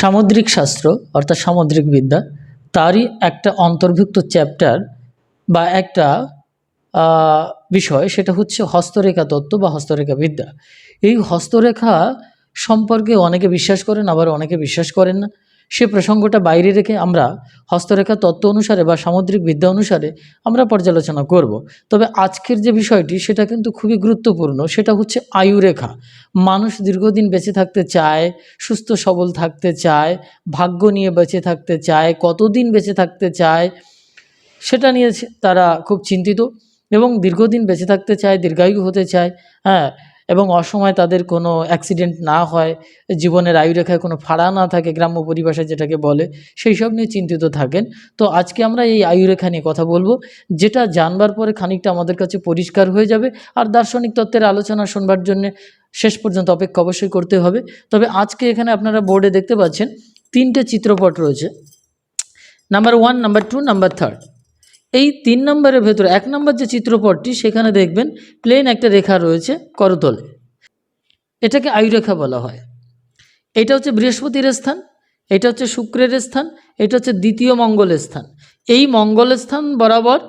সামুদ্রিক শাস্ত্র, অর্থাৎ সামুদ্রিক বিদ্যা, তারই একটা অন্তর্ভুক্ত চ্যাপ্টার বা একটা বিষয়, সেটা হচ্ছে হস্তরেখা তত্ত্ব বা হস্তরেখা বিদ্যা। এই হস্তরেখা সম্পর্কে অনেকে বিশ্বাস করেন, আবার অনেকে বিশ্বাস করেন না। সে প্রসঙ্গটা বাইরে রেখে আমরা হস্তরেখা তত্ত্ব অনুসারে বা সামুদ্রিক বিদ্যা অনুসারে আমরা পর্যালোচনা করব। তবে আজকের যে বিষয়টি, সেটা কিন্তু খুবই গুরুত্বপূর্ণ। সেটা হচ্ছে আয়ুরেখা মানুষ দীর্ঘদিন বেঁচে থাকতে চায়, সুস্থ, সবল থাকতে চায়, ভাগ্য নিয়ে বেঁচে থাকতে চায়, কতদিন বেঁচে থাকতে চায়, সেটা নিয়ে তারা খুব চিন্তিত এবং দীর্ঘদিন বেঁচে থাকতে চায়, দীর্ঘায়ু হতে চায়। হ্যাঁ এবং অসময়ে তাদের কোনো অ্যাক্সিডেন্ট না হয়, জীবনের আয়ুরেখায় কোনো ফাড়া না থাকে, গ্রাম্য পরিভাষায় যেটাকে বলে, সেই সব নিয়ে চিন্তিত থাকেন। তো আজকে আমরা এই আয়ুরেখা নিয়ে কথা বলব, যেটা জানবার পরে খানিকটা আমাদের কাছে পরিষ্কার হয়ে যাবে আর দার্শনিক তত্ত্বের আলোচনা শুনবার জন্য শেষ পর্যন্ত অপেক্ষা অবশ্যই করতে হবে। তবে আজকে এখানে আপনারা বোর্ডে দেখতে পাচ্ছেন তিনটে চিত্রপট রয়েছে number one number two number third এই তিন নম্বরের ভেতরে, এক নম্বর যে চিত্রপটটি, সেখানে দেখবেন প্লেন একটা রেখা রয়েছে করতলে। এটাকে আয়ুরেখা বলা হয়। এটা হচ্ছে বৃহস্পতির স্থান, এটা হচ্ছে শুক্রের স্থান, এটা হচ্ছে দ্বিতীয় মঙ্গলের স্থান। এই মঙ্গলের স্থান বরাবর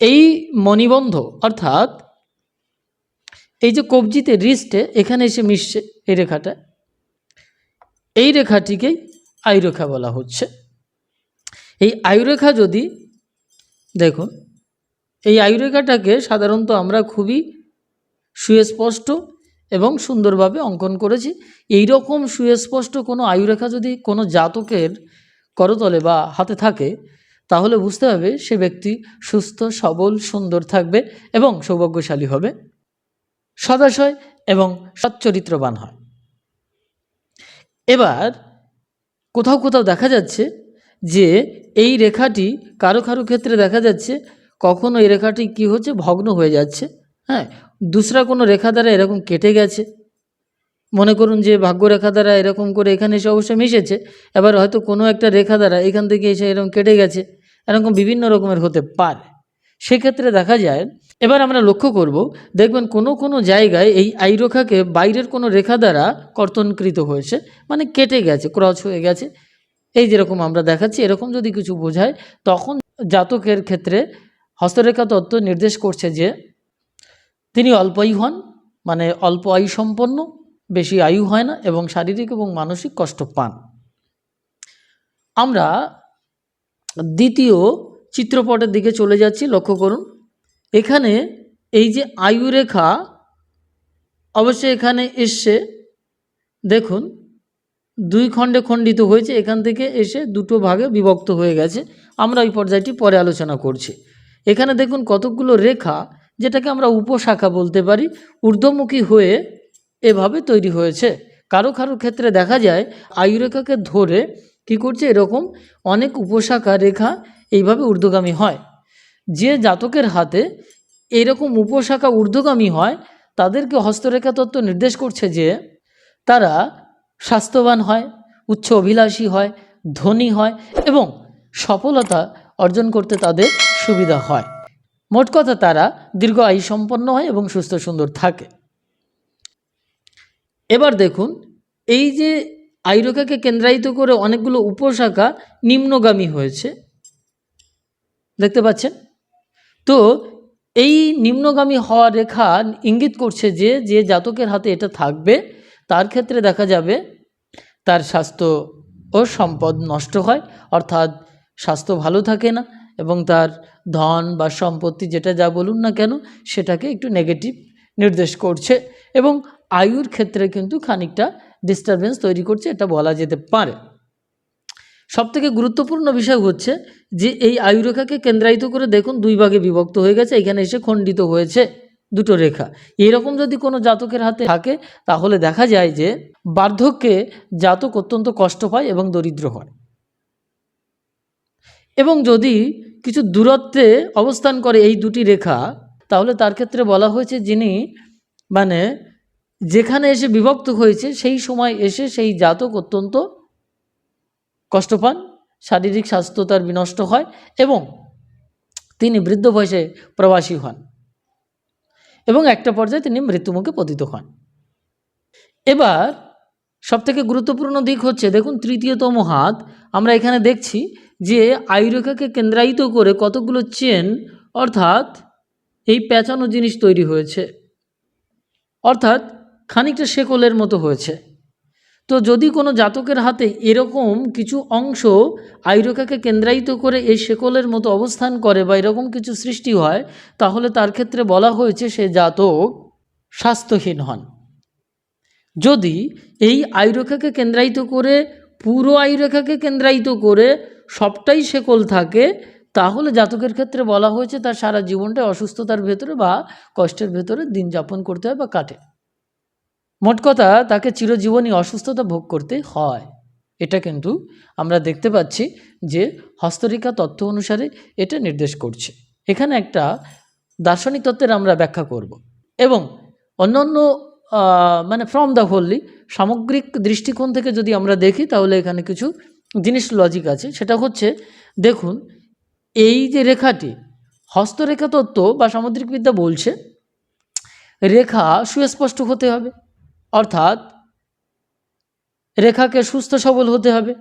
এই মণিবন্ধ, অর্থাৎ এই যে কবজিতে রিস্টে এখানে এসে মিশছে এই রেখাটা। এই রেখাটিকেই আয়ুরেখা বলা হচ্ছে। এই আয়ুরেখা যদি দেখুন, এই আয়ুরেখাটাকে সাধারণত আমরা খুবই সুস্পষ্ট এবং সুন্দরভাবে অঙ্কন করেছি। এই রকম সুস্পষ্ট কোনো আয়ুরেখা যদি কোনো জাতকের করতলে বা হাতে থাকে, তাহলে বুঝতে হবে সে ব্যক্তি সুস্থ, সবল, সুন্দর থাকবে এবং সৌভাগ্যশালী হবে। সদাশয় এবং সচ্চরিত্রবান হয়। এবার কোথাও কোথাও দেখা যাচ্ছে যে এই রেখাটি কারও কারও ক্ষেত্রে দেখা যাচ্ছে কখনো এই রেখাটি কি হচ্ছে ভগ্ন হয়ে যাচ্ছে। হ্যাঁ দুসরা কোনো রেখা দ্বারা এরকম কেটে গেছে। মনে করুন যে ভাগ্যরেখা দ্বারা এরকম করে এখানে এসে অবশ্যই মিশেছে, এবার হয়তো কোনো একটা রেখা দ্বারা এখান থেকে এসে এরকম কেটে গেছে, এরকম বিভিন্ন রকমের হতে পারে। সেক্ষেত্রে দেখা যায়, এবার আমরা লক্ষ্য করব, দেখবেন কোনো কোনো জায়গায় এই আইরেখাকে বাইরের কোনো রেখা দ্বারা কর্তনকৃত হয়েছে মানে কেটে গেছে, ক্রস হয়ে গেছে। এই যেরকম আমরা দেখাচ্ছি, এরকম যদি কিছু বোঝায়, তখন জাতকের ক্ষেত্রে হস্তরেখা তত্ত্ব নির্দেশ করছে যে, তিনি অল্পই হন মানে অল্প আয়ু সম্পন্ন, বেশি আয়ু হয় না এবং শারীরিক এবং মানসিক কষ্ট পান। আমরা দ্বিতীয় চিত্রপটের দিকে চলে যাচ্ছি, লক্ষ্য করুন। এখানে এই যে আয়ুরেখা, অবশ্যই এখানে এসছে। দেখুন দুই খণ্ডে খণ্ডিত হয়েছে, এখান থেকে এসে দুটো ভাগে বিভক্ত হয়ে গেছে। আমরা ওই পর্যায়টি পরে আলোচনা করছি। এখানে দেখুন কতকগুলো রেখা যেটাকে আমরা উপশাখা বলতে পারি, ঊর্ধ্বমুখী হয়ে এভাবে তৈরি হয়েছে। কারও কারও ক্ষেত্রে দেখা যায়, আয়ুরেখাকে ধরে কি করছে, এরকম অনেক উপশাখা রেখা এইভাবে ঊর্ধ্বগামী হয়। যে জাতকের হাতে এরকম উপশাখা ঊর্ধ্বগামী হয়, তাদেরকে হস্তরেখা তত্ত্ব নির্দেশ করছে যে, তারা স্বাস্থ্যবান হয়, উচ্চ অভিলাষী হয়, ধনী হয় এবং সফলতা অর্জন করতে তাদের সুবিধা হয়। মোট কথা তারা দীর্ঘ আয়ু সম্পন্ন হয় এবং সুস্থ সুন্দর থাকে। এবার দেখুন, এই যে আয়ুরেখাকে কেন্দ্রায়িত করে অনেকগুলো উপশাখা নিম্নগামী হয়েছে। দেখতে পাচ্ছেন? তো এই নিম্নগামী হওয়া রেখা ইঙ্গিত করছে যে যে জাতকের হাতে এটা থাকবে তার ক্ষেত্রে দেখা যাবে তার স্বাস্থ্য ও সম্পদ নষ্ট হয়, অর্থাৎ স্বাস্থ্য ভালো থাকে না এবং তার ধন বা সম্পত্তি যেটা যা বলুন না কেন, সেটাকে একটু নেগেটিভ নির্দেশ করছে এবং আয়ুর ক্ষেত্রে কিন্তু খানিকটা ডিস্টারবেন্স তৈরি করছে, এটা বলা যেতে পারে। সবথেকে গুরুত্বপূর্ণ বিষয় হচ্ছে যে, এই আয়ুরেখাকে কেন্দ্রায়িত করে দেখুন, দুই ভাগে বিভক্ত হয়ে গেছে, এখানে এসে খণ্ডিত হয়েছে। দুটো রেখা। এরকম যদি কোনো জাতকের হাতে থাকে, তাহলে দেখা যায় যে বার্ধক্যে জাতক অত্যন্ত কষ্ট পায় এবং দরিদ্র হয়। এবং যদি কিছু দূরত্বে অবস্থান করে এই দুটি রেখা, তাহলে তার ক্ষেত্রে বলা হয়েছে যিনি মানে যেখানে এসে বিভক্ত হয়েছে, সেই সময় এসে সেই জাতক অত্যন্ত কষ্ট পান, শারীরিক স্বাস্থ্য তার বিনষ্ট হয় এবং তিনি বৃদ্ধ বয়সে প্রবাসী হন। এবং একটা পর্যায়ে তিনি মৃত্যুমুখে পতিত হন। এবার সবথেকে গুরুত্বপূর্ণ দিক হচ্ছে, দেখুন, তৃতীয়তম হাত, আমরা এখানে দেখছি যে আয়ুরেখাকে কেন্দ্রায়িত করে কতগুলো চেন, অর্থাৎ এই প্যাঁচানো জিনিস তৈরি হয়েছে। অর্থাৎ খানিকটা শেকলের মতো হয়েছে। তো যদি কোনো জাতকের হাতে এরকম কিছু অংশ আয়ুরেখাকে কেন্দ্রায়িত করে এই শেকলের মতো অবস্থান করে বা এরকম কিছু সৃষ্টি হয়, তাহলে তার ক্ষেত্রে বলা হয়েছে সে জাতক স্বাস্থ্যহীন হন। যদি এই আয়ুরেখাকে কেন্দ্রায়িত করে, পুরো আয়ুরেখাকে কেন্দ্রায়িত করে সবটাই শেকল থাকে, তাহলে জাতকের ক্ষেত্রে বলা হয়েছে তার সারা জীবনটা অসুস্থতার ভেতরে বা কষ্টের ভেতরে দিন যাপন করতে হয় বা কাটে। মোট কথা, তাকে চিরজীবনী অসুস্থতা ভোগ করতে হয়। এটা কিন্তু আমরা দেখতে পাচ্ছি যে হস্তরেখা তত্ত্ব অনুসারে এটা নির্দেশ করছে। এখানে একটা দার্শনিক তত্ত্বের আমরা ব্যাখ্যা করব এবং অন্যান্য মানে ফ্রম দ্য হোললি সামগ্রিক দৃষ্টিকোণ থেকে যদি আমরা দেখি, তাহলে এখানে কিছু জিনিস লজিক আছে। সেটা হচ্ছে, দেখুন, এই যে রেখাটি, হস্তরেখা তত্ত্ব বা সামুদ্রিক বিদ্যা বলছে, রেখা সুস্পষ্ট হতে হবে। অর্থাৎ রেখাকে সুস্থ সবল হতে হবে।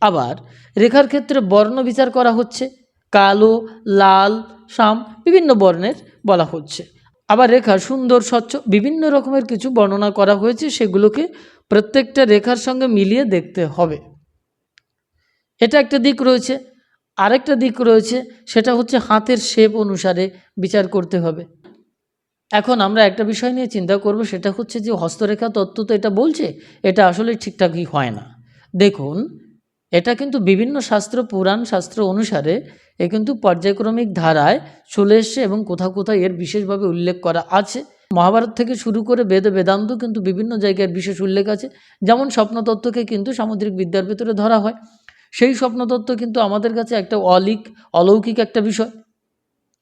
আবার রেখার ক্ষেত্রে বর্ণ বিচার করা হচ্ছে, কালো, লাল, শাম বিভিন্ন বর্ণের বলা হচ্ছে। আবার রেখা সুন্দর, স্বচ্ছ বিভিন্ন রকমের কিছু বর্ণনা করা হয়েছে, সেগুলোকে প্রত্যেকটা রেখার সঙ্গে মিলিয়ে দেখতে হবে। এটা একটা দিক রয়েছে। আরেকটা দিক রয়েছে, সেটা হচ্ছে হাতের শেপ অনুসারে বিচার করতে হবে। এখন আমরা একটা বিষয় নিয়ে চিন্তা করব, সেটা হচ্ছে যে হস্তরেখা তত্ত্ব তো এটা বলছে, এটা আসলে ঠিকঠাকই হয় না। দেখুন, এটা কিন্তু বিভিন্ন শাস্ত্র, পুরাণ শাস্ত্র অনুসারে এ কিন্তু পর্যায়ক্রমিক ধারায় চলে এসছে এবং কোথাও কোথাও এর বিশেষভাবে উল্লেখ করা আছে। মহাভারত থেকে শুরু করে বেদ, বেদান্ত কিন্তু বিভিন্ন জায়গায় বিশেষ উল্লেখ আছে। যেমন স্বপ্নতত্ত্বকে কিন্তু সামুদ্রিক বিদ্যার ভেতরে ধরা হয়। সেই স্বপ্নতত্ত্ব কিন্তু আমাদের কাছে একটা অলিক অলৌকিক একটা বিষয়।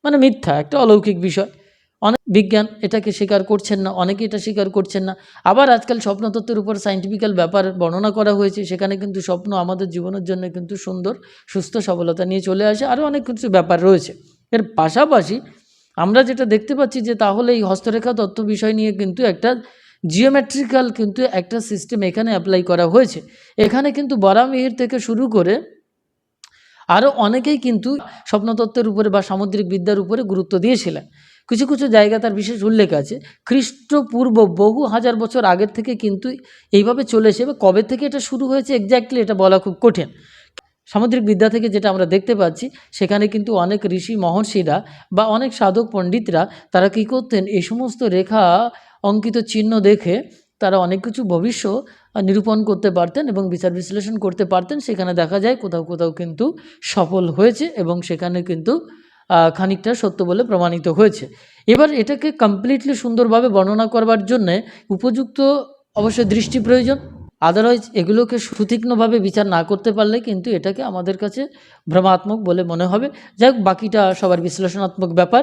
মানে মিথ্যা, একটা অলৌকিক বিষয়। অনেক বিজ্ঞান এটাকে স্বীকার করছেন না, অনেকে এটা স্বীকার করছেন না। আবার আজকাল স্বপ্নতত্ত্বের উপর সাইন্টিফিক্যাল ব্যাপার বর্ণনা করা হয়েছে, সেখানে কিন্তু স্বপ্ন আমাদের জীবনের জন্য কিন্তু সুন্দর, সুস্থ সবলতা নিয়ে চলে আসে, আরও অনেক কিছু ব্যাপার রয়েছে। এর পাশাপাশি আমরা যেটা দেখতে পাচ্ছি যে তাহলে এই হস্তরেখা তত্ত্ব বিষয় নিয়ে কিন্তু একটা জিওমেট্রিক্যাল কিন্তু একটা সিস্টেম এখানে অ্যাপ্লাই করা হয়েছে। এখানে কিন্তু বরামিহির থেকে শুরু করে আরও অনেকেই কিন্তু স্বপ্নতত্ত্বের উপরে বা সামুদ্রিক বিদ্যার উপরে গুরুত্ব দিয়েছিলেন। কিছু কিছু জায়গা তার বিশেষ উল্লেখ আছে। খ্রিস্টপূর্ব বহু হাজার বছর আগের থেকে কিন্তু এইভাবে চলেছে এবার কবে থেকে এটা শুরু হয়েছে এক্স্যাক্টলি এটা বলা খুব কঠিন। সামুদ্রিক বিদ্যা থেকে যেটা আমরা দেখতে পাচ্ছি, সেখানে কিন্তু অনেক ঋষি মহর্ষিরা বা অনেক সাধক পণ্ডিতরা তারা কী করতেন, এই সমস্ত রেখা অঙ্কিত চিহ্ন দেখে তারা অনেক কিছু ভবিষ্য নিরূপণ করতে পারতেন এবং বিচার বিশ্লেষণ করতে পারতেন। সেখানে দেখা যায় কোথাও কোথাও কিন্তু সফল হয়েছে এবং সেখানে কিন্তু খানিকটা সত্য বলে প্রমাণিত হয়েছে। এবার এটাকে কমপ্লিটলি সুন্দরভাবে বর্ণনা করবার জন্যে উপযুক্ত অবশ্যই দৃষ্টি প্রয়োজন। আদারওয়াইজ এগুলোকে সুতীক্ষ্ণভাবে বিচার না করতে পারলে কিন্তু এটাকে আমাদের কাছে ভ্রমাত্মক বলে মনে হবে। যাই বাকিটা সবার বিশ্লেষণাত্মক ব্যাপার।